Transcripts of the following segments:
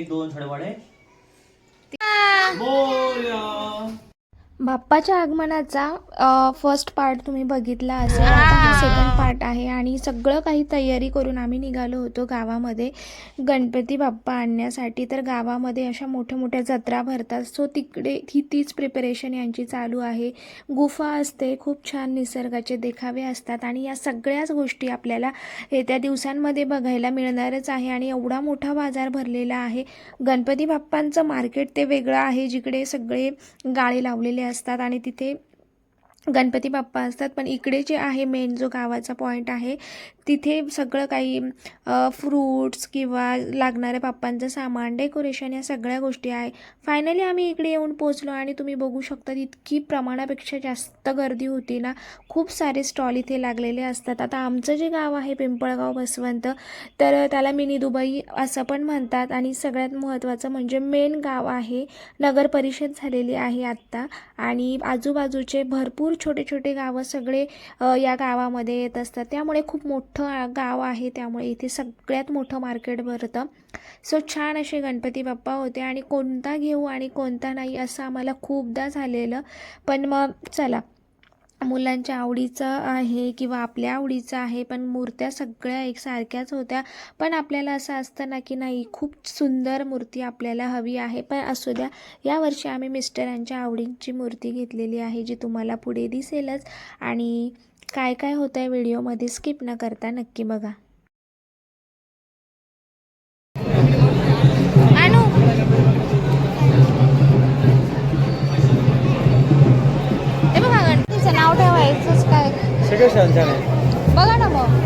एक दोन थोडे छडवाडे बोल बाप्पाच्या आगमनाचा फर्स्ट पार्ट तुम्ही बघितला असेल. आता हा सेकंड पार्ट आहे आणि सगळं काही तयारी करून आम्ही निघालो होतो गावामध्ये. गणपती बाप्पा आणण्यासाठी तर गावामध्ये अशा मोठ्या मोठ्या जत्रा भरतात. सो तिकडे ही तीच प्रिपरेशन यांची चालू आहे. गुफा असते खूप छान निसर्गाचे देखावे असतात आणि या सगळ्याच गोष्टी आपल्याला येत्या दिवसांमध्ये बघायला मिळणारच आहे आणि एवढा मोठा बाजार भरलेला आहे. गणपती बाप्पांचं मार्केट ते वेगळं आहे जिकडे सगळे गाळे लावलेले असतात आणि तिथे गणपती बाप्पा असतात. पण इकडे जे आहे मेन जो गावाचा पॉईंट आहे तिथे सगळं काही फ्रूट्स किंवा लागणाऱ्या बाप्पांचं सामान डेकोरेशन या सगळ्या गोष्टी आहे. फायनली आम्ही इकडे येऊन पोचलो आणि तुम्ही बघू शकता इतकी प्रमाणापेक्षा जास्त गर्दी होती ना. खूप सारे स्टॉल इथे लागलेले असतात. आता आमचं जे गाव आहे पिंपळगाव बसवंत तर त्याला मिनी दुबई असं पण म्हणतात. आणि सगळ्यात महत्त्वाचं म्हणजे मेन गाव आहे नगर परिषद झालेली आहे आत्ता. आणि आजूबाजूचे भरपूर छोटे छोटे गावं सगळे या गावामध्ये येत असतात. त्यामुळे खूप मोठं गाव आहे त्यामुळे इथे सगळ्यात मोठं मार्केट भरतं. सो छान असे गणपती बाप्पा होते आणि कोणता घेऊ आणि कोणता नाही असं आम्हाला खूपदा झालेलं. पण मग चला मुलांच्या आवडीचं आहे किंवा आपल्या आवडीचं आहे पण मूर्त्या सगळ्या एकसारख्याच होत्या. पण आपल्याला असं असतं ना की नाही खूप सुंदर मूर्ती आपल्याला हवी आहे. पण असू द्या यावर्षी आम्ही मिस्टरांच्या आवडीची मूर्ती घेतलेली आहे जी तुम्हाला पुढे दिसेलच. आणि काय काय होतं आहे व्हिडिओमध्ये स्किप न करता नक्की बघा. काय? सगळे छान छान आहे. बघा ना मग.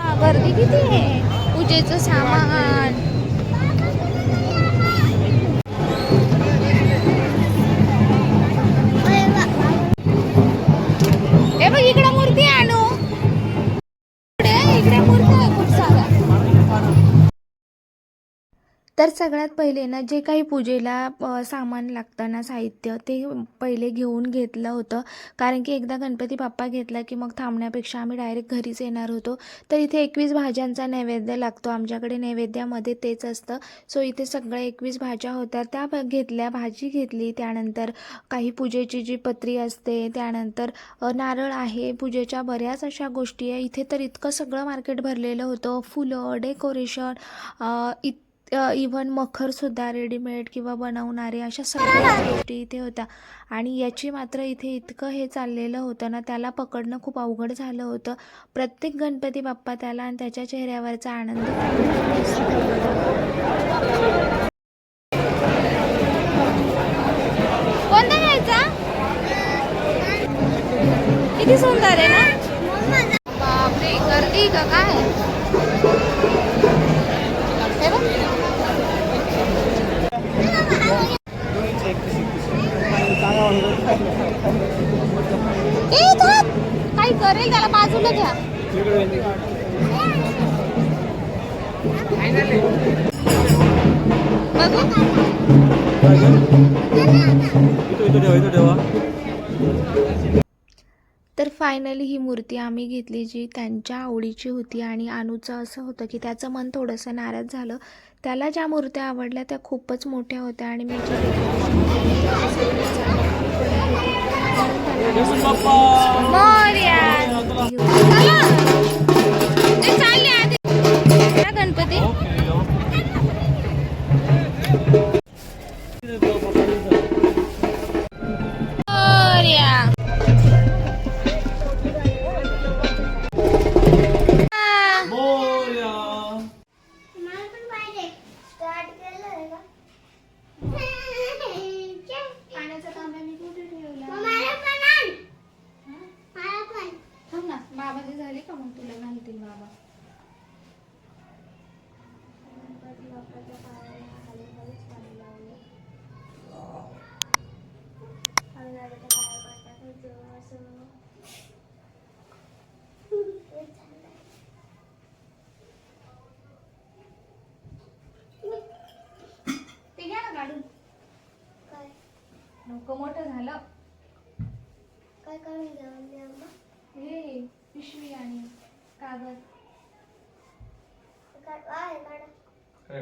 हा, गर्दी किती आहे? पूजेचं सामान. सगळ्यात पहिले ना जे काही पूजेला सामान लागतं ना साहित्य ते पहिले घेऊन घेतलं होतं. कारण की एकदा गणपती बाप्पा घेतला की मग थांबण्यापेक्षा आम्ही डायरेक्ट घरीच येणार होतो. तर इथे एकवीस भाज्यांचा नैवेद्य लागतो. आमच्याकडे नैवेद्यामध्ये तेच असतं. सो इथे सगळ्या एकवीस भाज्या होत्या. त्या घेतल्या भाजी घेतली. त्यानंतर काही पूजेची जी पत्री असते त्यानंतर नारळ आहे. पूजेच्या बऱ्याच अशा गोष्टी आहे. इथे तर इतकं सगळं मार्केट भरलेलं होतं. फुलं डेकोरेशन इत इव्हन मखरसुद्धा रेडीमेड किंवा बनवणारे अशा सगळ्या गोष्टी इथे होत्या. आणि याची मात्र इथे इतकं हे चाललेलं होतं ना त्याला पकडणं खूप अवघड झालं होतं. प्रत्येक गणपती बाप्पा त्याला आणि त्याच्या चेहऱ्यावरचा आनंद किती सुंदर आहे ना? बापरे गर्दी का काय हे बघ ए, करेल त्याला बाजूला घ्या बघू तर फायनली ही मूर्ती आम्ही घेतली जी त्यांच्या आवडीची होती आणि अनुचं असं होतं की त्याचं मन थोडंसं नाराज झालं. त्याला ज्या मूर्त्या आवडल्या त्या खूपच मोठ्या होत्या आणि मी जे decoration केलं ते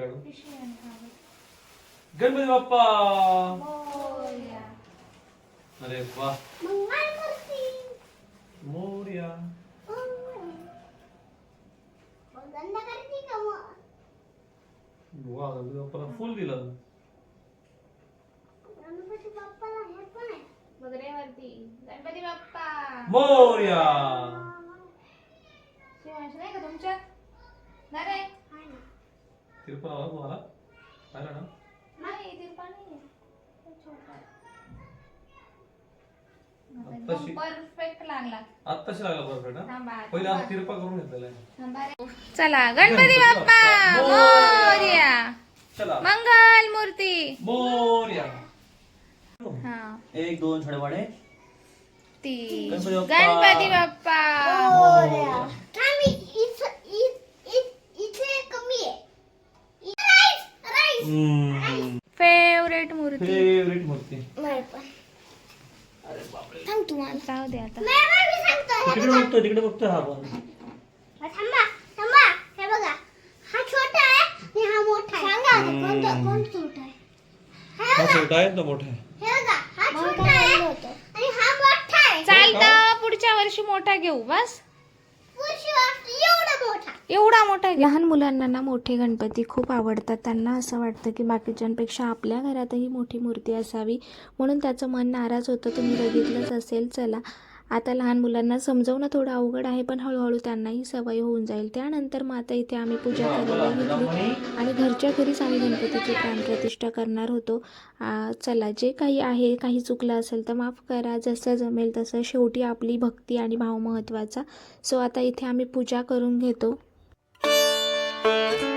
काय काढू पिशवी आणि कागद गणपती बाप्पा मोरया. अरे वा मोर्या वा गणपती बाप्पाला फुल दिलं बघ रे वरती गणपती बाप्पा मोर्या शिवांश नाही का तुमच्यात ना रे तिरपण आला तुम्हाला पाहिलं ना? नाही तिरपा नाही तो छोटा आहे. आता आत्ताशी- एकदम परफेक्ट लागला. आत्ताशी लागला परफेक्ट थांबा पहिला तिरपा करून घेतलेला आहे. थांबा रे. चला गणपती बाप्पा! मोरया! चला. मंगल मूर्ती मोर्या! हा. एक दोन छोटे वाडे ती गणपती बाप्पा. गणपती बाप्पा फेवरेट मूर्ती फेवरेट मूर्ती जाऊ दे आता. तिकडे बघतो तिकडे बघतो हा पण थांबा थांबा हे बघा. हा छोटा आहे आणि हा मोठा आहे. सांगा आता कोणता कोण छोटा आहे? हे हा बघा. छोटा आहे तो मोठा आहे. हे बघा हा छोटा आहे आणि हा मोठा आहे. चालतं पुढच्या वर्षी मोठा घेऊ बस. पुढची वाट एवढा मोठा. एवढा मोठा लहान मुलांना ना मोठे गणपती खूप आवडतात. त्यांना असं वाटतं की बाकीच्यांपेक्षा आपल्या घरातही मोठी मूर्ती असावी. म्हणून त्याचं मन नाराज होतं. तुम्ही बघितलंच असेल. चला आता लहान मुलांना समजवणं थोडं अवघड आहे पण हळूहळू त्यांनाही सवय होऊन जाईल. त्यानंतर मग आता इथे आम्ही पूजा करायला घेतली आणि घरच्या घरीच आम्ही गणपतीची प्राणप्रतिष्ठा करणार होतो. चला जे काही आहे काही चुकलं असेल तर माफ करा. जसं जमेल तसं शेवटी आपली भक्ती आणि भाव महत्त्वाचा सो आता इथे आम्ही पूजा करून घेतो. thank you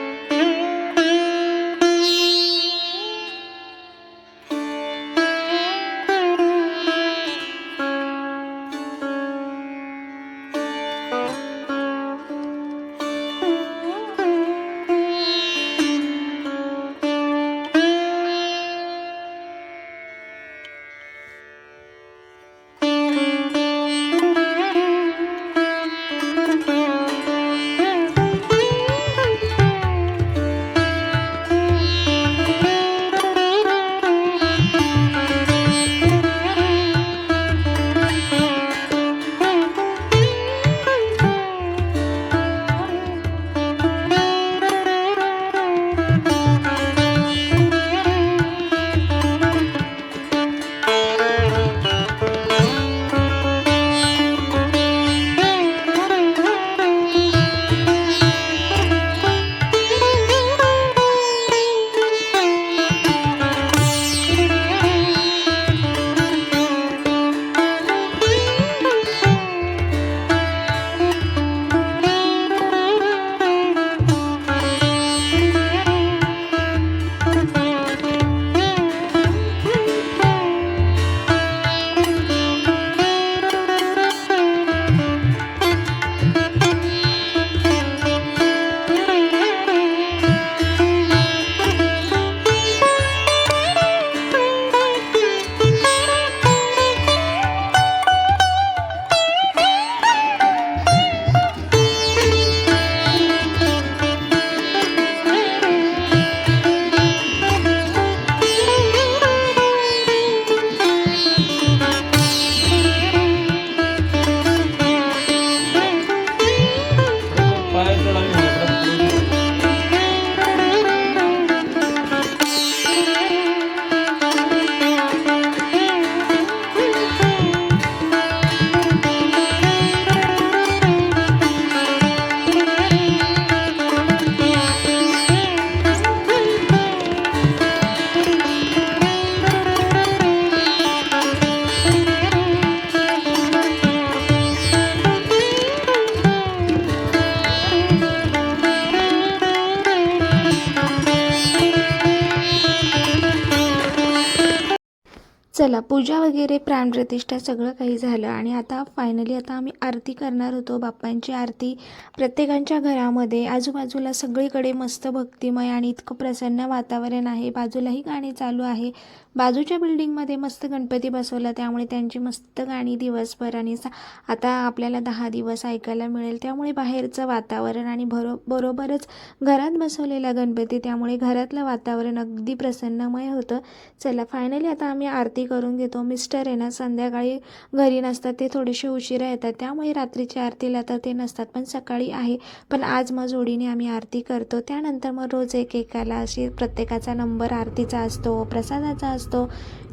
चला पूजा वगैरे प्राणप्रतिष्ठा सगळं काही झालं आणि आता फायनली आता आम्ही आरती करणार होतो बाप्पांची आरती प्रत्येकांच्या घरामध्ये आजूबाजूला सगळीकडे मस्त भक्तिमय आणि इतकं प्रसन्न वातावरण आहे बाजूलाही गाणी चालू आहे. बाजूच्या बिल्डिंगमध्ये मस्त गणपती बसवला त्यामुळे त्यांची मस्त गाणी दिवसभर आणि सा आता आपल्याला दहा दिवस ऐकायला मिळेल. त्यामुळे बाहेरचं वातावरण आणि बरो बरोबरच घरात बसवलेला गणपती त्यामुळे घरातलं वातावरण अगदी प्रसन्नमय होतं. चला फायनली आता आम्ही आरती करून घेतो. मिस्टर आहे ना संध्याकाळी घरी नसतात ते थोडेसे उशिरा येतात. त्यामुळे रात्रीच्या आरतीला तर ते नसतात पण सकाळी आहे. पण आज मग जोडीने आम्ही आरती करतो. त्यानंतर मग रोज एक एकाला अशी प्रत्येकाचा नंबर आरतीचा असतो प्रसादाचा असतो.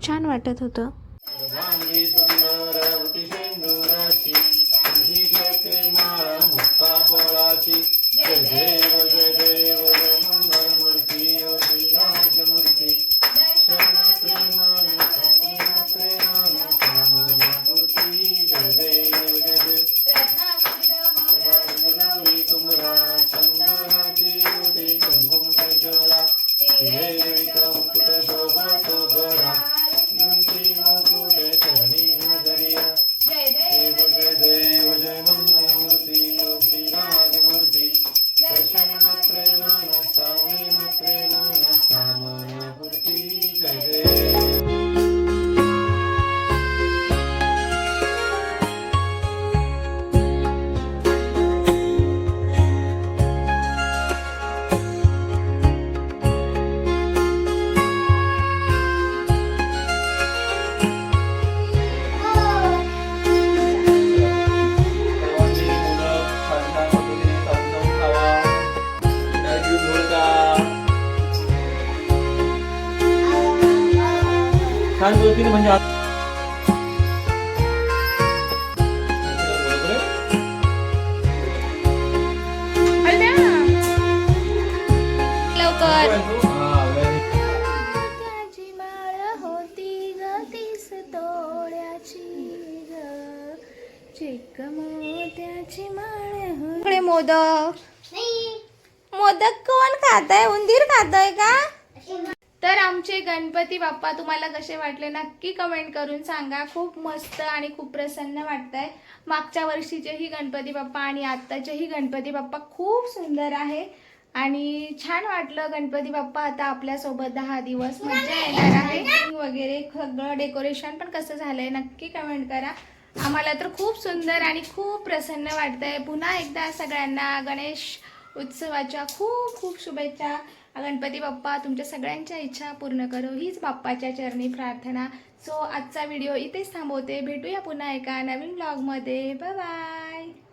छान वाटत होतं. चिक मोत्याची माळ इकडे मोदक. मोदक कोण खात आहे उंदीर खातोय का? तर आमचे गणपती बाप्पा तुम्हाला कसे वाटले नक्की कमेंट करून सांगा. खूप मस्त आणि खूप प्रसन्न वाटत आहे मागच्या वर्षीचेही गणपती बाप्पा आणि आत्ताचेही गणपती बाप्पा खूप सुंदर आहे. आणि छान वाटलं गणपती बाप्पा आता आपल्यासोबत दहा दिवस मजा येणार आहे. वगैरे सगळं डेकोरेशन पण कसं झालंय नक्की कमेंट करा. आम्हाला तर खूप सुंदर आणि खूप प्रसन्न वाटतंय. पुन्हा एकदा सगळ्यांना गणेश उत्सवाच्या खूप खूप शुभेच्छा. गणपती बाप्पा तुमच्या सगळ्यांच्या इच्छा पूर्ण करो. हीच बाप्पाच्या चरणी प्रार्थना. सो आजचा व्हिडिओ इथेच थांबवते. भेटूया पुन्हा एका नवीन ब्लॉगमध्ये बाय